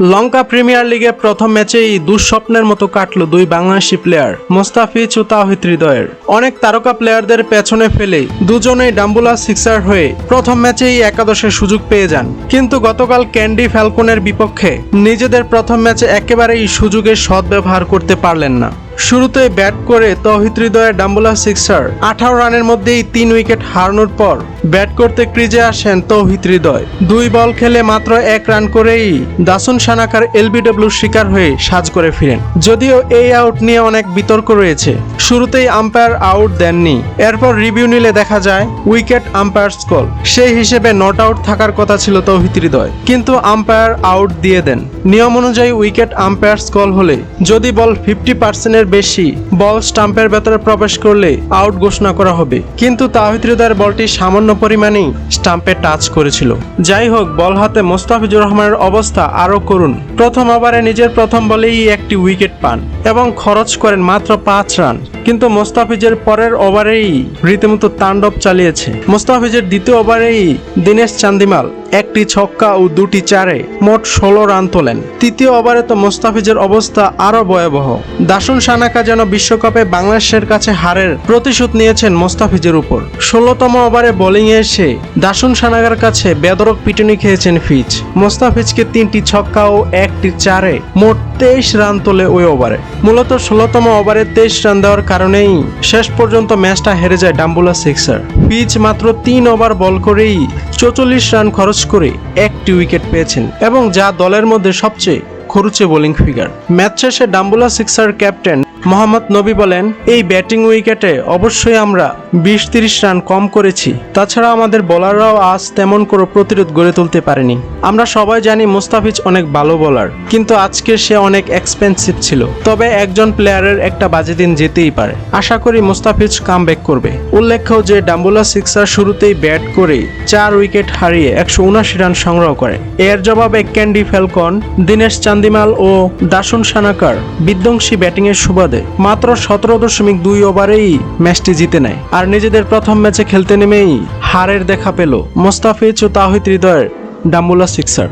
লঙ্কা premier লিগে প্রথম ম্যাচেই দুঃস্বপ্নের মতো কাটল দুই বাংলাদেশি প্লেয়ার মোস্তাফিজ ও তাহিদ হৃদয়ের। অনেক তারকা প্লেয়ারদের পেছনে ফেলে দুজনেই ডাম্বুলা সিক্সার হয়ে প্রথম ম্যাচেই একাদশের সুযোগ পেয়ে যান। কিন্তু গতকাল ক্যান্ডি ফ্যালকনের বিপক্ষে নিজেদের প্রথম ম্যাচে একেবারেই সুযোগের সদ্ব্যবহার করতে পারলেন না। শুরুতে ব্যাট করে তহিদ হৃদয়ের ডাম্বুলা সিক্সার। আঠারো রানের মধ্যেই তিন উইকেট হারানোর পর ব্যাট করতে ক্রিজে আসেন তৌহিদ হৃদয়। দুই বল খেলে মাত্র এক রান করেই দাসুন সানাকার এলবিডব্লিউ শিকার হয়ে সাজ করে ফিরেন। যদিও এই আউট নিয়ে অনেক বিতর্ক রয়েছে। শুরুতেই আম্পায়ার আউট দেননি। এরপর রিভিউ নিলে দেখা যায়, উইকেট আম্পায়ার্স কল সেই হিসেবে নট আউট থাকার কথা ছিল তৌহিদ হৃদয়। কিন্তু আম্পায়ার আউট দিয়ে দেন। নিয়ম অনুযায়ী উইকেট আম্পায়ার্স কল হলে যদি বল ফিফটি পার্সেন্টের বেশি বল স্টাম্পের ভেতরে প্রবেশ করলে আউট ঘোষণা করা হবে। কিন্তু তাহিদ বলটি সামান্য পরিমাণেই স্টাম্পে টাচ করেছিল। যাই হোক, বল হাতে মোস্তাফিজুর রহমানের অবস্থা আরও করুন। প্রথম ওভারে নিজের প্রথম বলেই একটি উইকেট পান। এবং খরচ করেন মাত্র পাঁচ রান। কিন্তু মোস্তাফিজের পরের ওভারেই রীতিমতো তাণ্ডব চালিয়েছে। মোস্তাফিজের দ্বিতীয় ওভারেই দীনেশ চান্দিমাল একটি ছক্কা ও দুটি চারে মোট ষোলো রান তোলেন। তৃতীয় ওভারে তো মোস্তাফিজের অবস্থা আরও ভয়াবহ। দাসুন সানাকা যেন বিশ্বকাপে বাংলাদেশের কাছে হারের প্রতিশোধ নিয়েছেন মোস্তাফিজের উপর। ষোলোতম ওভারে বোলিংয়ে এসে দাসুন সানাকার কাছে বেদরক পিটুনি খেয়েছেন ফিচ মোস্তাফিজকে তিনটি ছক্কা ও একটি চারে মোট তেইশ রান তোলে ওই ওভারে। মূলত ষোলোতম ওভারে তেইশ রান দেওয়ার কারণেই শেষ পর্যন্ত ম্যাচটা হেরে যায় ডাম্বুলা সিক্সার। পিচ মাত্র তিন ওভার বল করেই চৌচল্লিশ রান খরচ করে একটি উইকেট পেয়েছেন এবং যা দলের মধ্যে সবচেয়ে খরুচে বোলিং ফিগার। ম্যাচ শেষে ডাম্বুলা সিক্সার ক্যাপ্টেন মোহাম্মদ নবী বলেন, এই ব্যাটিং উইকেটে অবশ্যই আমরা বিশ তিরিশ রান কম করেছি। তাছাড়া আমাদের বোলাররাও আজ তেমন কোনো প্রতিরোধ গড়ে তুলতে পারেনি। আমরা সবাই জানি মুস্তাফিজ অনেক ভালো বোলার, কিন্তু আজকে সে অনেক এক্সপেন্সিভ ছিল। তবে একজন প্লেয়ারের একটা বাজে দিন যেতেই পারে। আশা করি মুস্তাফিজ কাম করবে। উল্লেখ্য যে ডাম্বুলা সিক্সার শুরুতেই ব্যাট করে চার উইকেট হারিয়ে একশো রান সংগ্রহ করে। এর জবাবে ক্যান্ডি ফ্যালকন, দীনেশ চান্দিমাল ও দাসন সানাকার বিধ্বংসী ব্যাটিংয়ের সুবাদে মাত্র সতেরো দশমিক দুই ওভারেই ম্যাচটি জিতে নেয়। আর নিজেদের প্রথম ম্যাচে খেলতে নেমেই হারের দেখা পেল মোস্তাফিজ ও তাহিদ হৃদয়ের ডাম্বুলা সিক্সার।